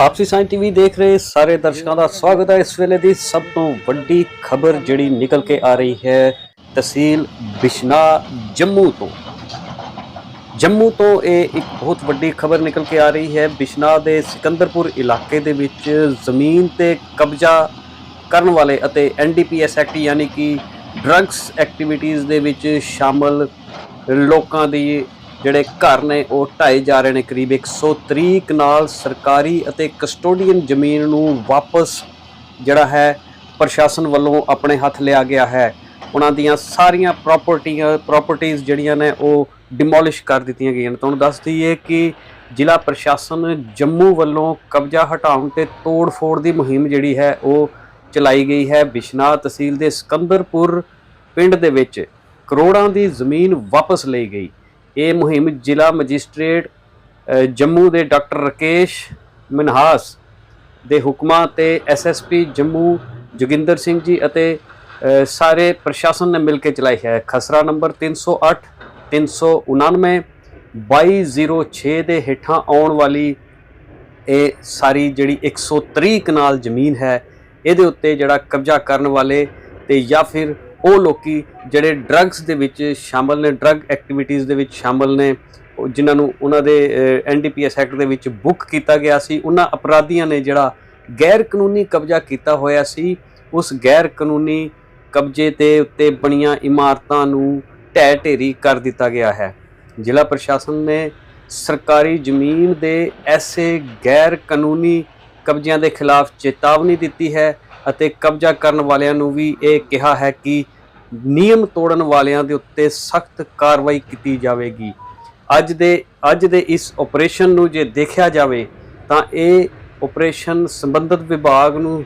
ਆਪਸੀ science TV ਦੇਖ ਰਹੇ ਸਾਰੇ ਦਰਸ਼ਕਾਂ ਦਾ ਸਵਾਗਤ ਹੈ। ਇਸ ਵੇਲੇ ਦੀ ਸਭ ਤੋਂ ਵੱਡੀ ਖਬਰ ਜਿਹੜੀ ਨਿਕਲ ਕੇ ਆ ਰਹੀ ਹੈ, ਤਹਿਸੀਲ ਬਿਸ਼ਨਾ ਜੰਮੂ ਤੋਂ। ਜੰਮੂ ਤੋਂ ਇਹ ਇੱਕ ਬਹੁਤ ਵੱਡੀ ਖਬਰ ਨਿਕਲ ਕੇ ਆ ਰਹੀ ਹੈ। ਬਿਸ਼ਨਾ ਦੇ ਸਿਕੰਦਰਪੁਰ ਇਲਾਕੇ ਦੇ ਵਿੱਚ ਜ਼ਮੀਨ ਤੇ ਕਬਜ਼ਾ ਕਰਨ ਵਾਲੇ ਅਤੇ ਐਨਡੀਪੀਐਸ ਐਕਟ ਯਾਨੀ ਕਿ ਡਰੱਗਸ ਐਕਟੀਵਿਟੀਜ਼ ਦੇ ਵਿੱਚ ਸ਼ਾਮਲ ਲੋਕਾਂ ਦੀ ਜਿਹੜੇ ਘਰ ਨੇ, ਉਹ ਢਾਏ ਜਾ ਰਹੇ ਨੇ ਕਰੀਬ 130 ਕਨਾਲ ਸਰਕਾਰੀ ਅਤੇ ਕਸਟੋਡੀਅਨ ਜ਼ਮੀਨ ਨੂੰ ਵਾਪਸ ਜਿਹੜਾ ਹੈ ਪ੍ਰਸ਼ਾਸਨ ਵੱਲੋਂ ਆਪਣੇ ਹੱਥ ਲਿਆ ਗਿਆ ਹੈ। ਉਹਨਾਂ ਦੀਆਂ ਸਾਰੀਆਂ ਪ੍ਰਾਪਰਟੀਆਂ ਪ੍ਰਾਪਰਟੀਆਂ ਜਿਹੜੀਆਂ ਨੇ, ਉਹ ਡਿਮੋਲਿਸ਼ ਕਰ ਦਿੱਤੀਆਂ ਗਈਆਂ ਨੇ। ਤੁਹਾਨੂੰ ਦੱਸ ਦਈਏ ਕਿ ਜ਼ਿਲ੍ਹਾ ਪ੍ਰਸ਼ਾਸਨ ਜੰਮੂ ਵੱਲੋਂ ਕਬਜ਼ਾ ਹਟਾਉਣ ਤੇ ਤੋੜ-ਫੋੜ ਦੀ ਮੁਹਿੰਮ ਜਿਹੜੀ ਹੈ, ਉਹ ਚਲਾਈ ਗਈ ਹੈ। ਬਿਸ਼ਨਾਹ ਤਹਿਸੀਲ ਦੇ ਸਕੰਦਰਪੁਰ ਪਿੰਡ ਦੇ ਵਿੱਚ ਕਰੋੜਾਂ ਦੀ ਜ਼ਮੀਨ ਵਾਪਸ ਲਈ ਗਈ। ਇਹ ਮੁਹਿੰਮ ਜ਼ਿਲ੍ਹਾ ਮੈਜਿਸਟ੍ਰੇਟ ਜੰਮੂ ਦੇ ਡਾਕਟਰ ਰਕੇਸ਼ ਮਨਹਾਸ ਦੇ ਹੁਕਮਾਂ ਤੇ ਐਸਐਸਪੀ ਜੰਮੂ ਜੋਗਿੰਦਰ ਸਿੰਘ ਜੀ ਅਤੇ ਸਾਰੇ ਪ੍ਰਸ਼ਾਸਨ ਨੇ ਮਿਲ ਕੇ ਚਲਾਈ ਹੈ। ਖਸਰਾ ਨੰਬਰ 308 399 2206 ਦੇ ਹੇਠਾਂ ਆਉਣ ਵਾਲੀ ਇਹ ਸਾਰੀ ਜਿਹੜੀ 130 ਕਨਾਲ ਜ਼ਮੀਨ ਹੈ, ਇਹਦੇ ਉੱਤੇ ਜਿਹੜਾ ਕਬਜ਼ਾ ਕਰਨ ਵਾਲੇ ਤੇ ਜਾਂ ਫਿਰ ਉਹ ਲੋਕੀ ਜਿਹੜੇ ਡਰੱਗਸ ਦੇ ਵਿੱਚ ਸ਼ਾਮਲ ਨੇ ਡਰੱਗ ਐਕਟੀਵਿਟੀਜ਼ ਦੇ ਵਿੱਚ ਸ਼ਾਮਲ ਨੇ ਜਿਨ੍ਹਾਂ ਨੂੰ ਉਹਨਾਂ ਦੇ ਐਨਡੀਪੀਐਸ ਐਕਟ ਦੇ ਵਿੱਚ ਬੁੱਕ ਕੀਤਾ ਗਿਆ ਸੀ, ਉਹਨਾਂ ਅਪਰਾਧੀਆਂ ਨੇ ਜਿਹੜਾ ਗੈਰ ਕਾਨੂੰਨੀ ਕਬਜ਼ਾ ਕੀਤਾ ਹੋਇਆ ਸੀ, ਉਸ ਗੈਰ ਕਾਨੂੰਨੀ ਕਬਜ਼ੇ ਤੇ ਉੱਤੇ ਬਣੀਆਂ ਇਮਾਰਤਾਂ ਨੂੰ ਢਹਿ ਢੇਰੀ ਕਰ ਦਿੱਤਾ ਗਿਆ ਹੈ। ਜ਼ਿਲ੍ਹਾ ਪ੍ਰਸ਼ਾਸਨ ਨੇ ਸਰਕਾਰੀ ਜ਼ਮੀਨ ਦੇ ਐਸੇ ਗੈਰ ਕਾਨੂੰਨੀ ਕਬਜ਼ਿਆਂ ਦੇ ਖਿਲਾਫ ਚੇਤਾਵਨੀ ਦਿੱਤੀ ਹੈ ਅਤੇ ਕਬਜ਼ਾ ਕਰਨ ਵਾਲਿਆਂ ਨੂੰ ਵੀ ਇਹ ਕਿਹਾ ਹੈ ਕਿ ਨਿਯਮ ਤੋੜਨ ਵਾਲਿਆਂ ਦੇ ਉੱਤੇ ਸਖਤ ਕਾਰਵਾਈ ਕੀਤੀ ਜਾਵੇਗੀ। ਅੱਜ ਦੇ ਅੱਜ ਦੇ ਇਸ ਆਪਰੇਸ਼ਨ ਨੂੰ ਜੇ ਦੇਖਿਆ ਜਾਵੇ, ਤਾਂ ਇਹ ਆਪਰੇਸ਼ਨ ਸੰਬੰਧਿਤ ਵਿਭਾਗ ਨੂੰ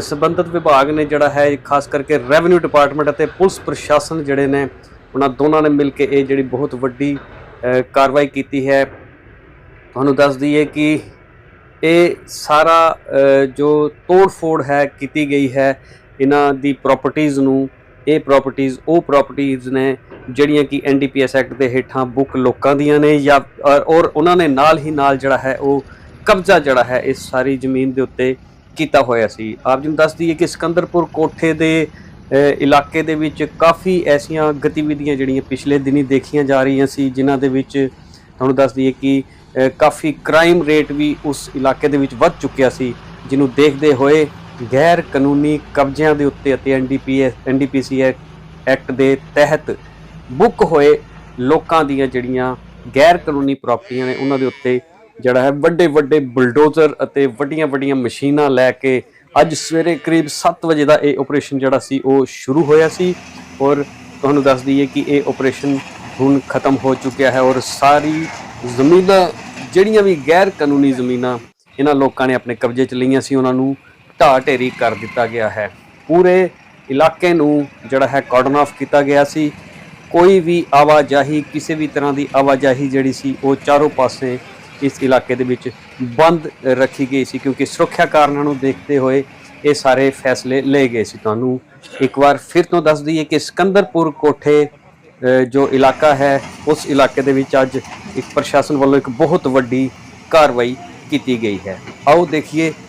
ਸੰਬੰਧਿਤ ਵਿਭਾਗ ਨੇ ਜਿਹੜਾ ਹੈ, ਖਾਸ ਕਰਕੇ ਰੈਵਨਿਊ ਡਿਪਾਰਟਮੈਂਟ ਅਤੇ ਪੁਲਿਸ ਪ੍ਰਸ਼ਾਸਨ ਜਿਹੜੇ ਨੇ, ਉਹਨਾਂ ਦੋਨਾਂ ਨੇ ਮਿਲ ਕੇ ਇਹ ਜਿਹੜੀ ਬਹੁਤ ਵੱਡੀ ਕਾਰਵਾਈ ਕੀਤੀ ਹੈ। ਤੁਹਾਨੂੰ ਦੱਸ ਦਈਏ ਕਿ ਇਹ ਸਾਰਾ ਜੋ ਤੋੜ-ਫੋੜ ਹੈ, ਕੀਤੀ ਗਈ ਹੈ, ਇਹਨਾਂ ਦੀ ਪ੍ਰਾਪਰਟੀਆਂ ਨੂੰ ਇਹ ਪ੍ਰਾਪਰਟੀਆਂ ਉਹ ਪ੍ਰਾਪਰਟੀਆਂ ਨੇ ਜਿਹੜੀਆਂ ਕਿ ਐਨਡੀਪੀਐਸ ਐਕਟ ਦੇ ਹੇਠਾਂ ਬੁੱਕ ਲੋਕਾਂ ਦੀਆਂ ਨੇ ਜਾਂ ਔਰ- ਉਹਨਾਂ ਨੇ ਨਾਲ ਹੀ ਨਾਲ ਜਿਹੜਾ ਹੈ ਉਹ ਕਬਜ਼ਾ ਜਿਹੜਾ ਹੈ ਇਸ ਸਾਰੀ ਜ਼ਮੀਨ ਦੇ ਉੱਤੇ ਕੀਤਾ ਹੋਇਆ ਸੀ। ਆਪ ਜੀ ਨੂੰ ਦੱਸ ਦਈਏ ਕਿ ਸਿਕੰਦਰਪੁਰ ਕੋਠੇ ਦੇ ਇਲਾਕੇ ਦੇ ਵਿੱਚ ਕਾਫੀ ਐਸੀਆਂ ਗਤੀਵਿਧੀਆਂ ਜਿਹੜੀਆਂ ਪਿਛਲੇ ਦਿਨੀ ਦੇਖੀਆਂ ਜਾ ਰਹੀਆਂ ਸੀ, ਜਿਨ੍ਹਾਂ ਦੇ ਵਿੱਚ ਤੁਹਾਨੂੰ ਦੱਸ ਦਈਏ ਕਿ ਕਾਫੀ ਕ੍ਰਾਈਮ ਰੇਟ ਵੀ ਉਸ ਇਲਾਕੇ ਦੇ ਵਿੱਚ ਵੱਧ ਚੁੱਕਿਆ ਸੀ, ਜਿਹਨੂੰ ਦੇਖਦੇ ਹੋਏ ਗੈਰ ਕਾਨੂੰਨੀ ਕਬਜ਼ਿਆਂ ਦੇ ਉੱਤੇ ਅਤੇ ਐਨਡੀਪੀਐਸ ਐਨਡੀਪੀਸੀ ਐਕਟ ਦੇ ਤਹਿਤ ਬੁੱਕ ਹੋਏ ਲੋਕਾਂ ਦੀਆਂ ਜਿਹੜੀਆਂ ਗੈਰ ਕਾਨੂੰਨੀ ਪ੍ਰਾਪਰਟੀਆਂ ਨੇ, ਉਹਨਾਂ ਦੇ ਉੱਤੇ ਜਿਹੜਾ ਹੈ ਵੱਡੇ ਵੱਡੇ ਬੁਲਡੋਜ਼ਰ ਅਤੇ ਵੱਡੀਆਂ ਵੱਡੀਆਂ ਮਸ਼ੀਨਾਂ ਲੈ ਕੇ ਅੱਜ ਸਵੇਰੇ ਕਰੀਬ 7 ਵਜੇ ਦਾ ਇਹ ਆਪਰੇਸ਼ਨ ਜਿਹੜਾ ਸੀ, ਉਹ ਸ਼ੁਰੂ ਹੋਇਆ ਸੀ। ਔਰ ਤੁਹਾਨੂੰ ਦੱਸ ਦਈਏ ਕਿ ਇਹ ਆਪਰੇਸ਼ਨ ਹੁਣ ਖਤਮ ਹੋ ਚੁੱਕਿਆ ਹੈ ਔਰ ਸਾਰੀ ਜ਼ਮੀਨਾਂ, ਜਿਹੜੀਆਂ ਵੀ ਗੈਰ ਕਾਨੂੰਨੀ ਜ਼ਮੀਨਾਂ, ਇਹਨਾਂ ਲੋਕਾਂ ਨੇ ਆਪਣੇ ਕਬਜ਼ੇ 'ਚ ਲਈਆਂ ਸੀ, ਉਹਨਾਂ ਨੂੰ ਢਾਹ ਢੇਰੀ ਕਰ ਦਿੱਤਾ ਗਿਆ ਹੈ। ਪੂਰੇ ਇਲਾਕੇ ਨੂੰ ਜਿਹੜਾ ਹੈ ਕਾਰਡਨ ਆਫ ਕੀਤਾ ਗਿਆ ਸੀ। ਕੋਈ ਵੀ ਆਵਾਜਾਈ, ਕਿਸੇ ਵੀ ਤਰ੍ਹਾਂ ਦੀ ਆਵਾਜਾਈ ਜਿਹੜੀ ਸੀ, ਉਹ ਚਾਰੋਂ ਪਾਸੇ ਇਸ ਇਲਾਕੇ ਦੇ ਵਿੱਚ ਬੰਦ ਰੱਖੀ ਗਈ ਸੀ ਕਿਉਂਕਿ ਸੁਰੱਖਿਆ ਕਾਰਨਾਂ ਨੂੰ ਦੇਖਦੇ ਹੋਏ ਇਹ ਸਾਰੇ ਫੈਸਲੇ ਲਏ ਗਏ ਸੀ। ਤੁਹਾਨੂੰ ਇੱਕ ਵਾਰ ਫਿਰ ਤੋਂ ਦੱਸ ਦਈਏ ਕਿ ਸਿਕੰਦਰਪੁਰ ਕੋਠੇ ਜੋ ਇਲਾਕਾ ਹੈ, ਉਸ ਇਲਾਕੇ ਦੇ ਵਿੱਚ ਅੱਜ ਇੱਕ ਪ੍ਰਸ਼ਾਸਨ ਵੱਲੋਂ ਇੱਕ ਬਹੁਤ ਵੱਡੀ ਕਾਰਵਾਈ ਕੀਤੀ ਗਈ ਹੈ। ਆਓ ਦੇਖੀਏ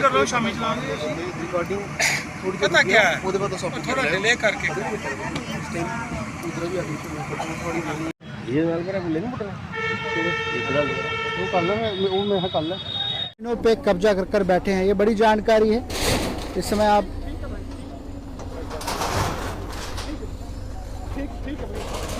रिकॉर्डिंग कर शामिल रिकॉर्डिंग थोड़ी पता क्या है थोड़ा डिले करके। ये ना बटन वो कर वो मैं कर पे कब्जा कर कर बैठे हैं। ये बड़ी जानकारी है। इस समय आप ठीक ठीक है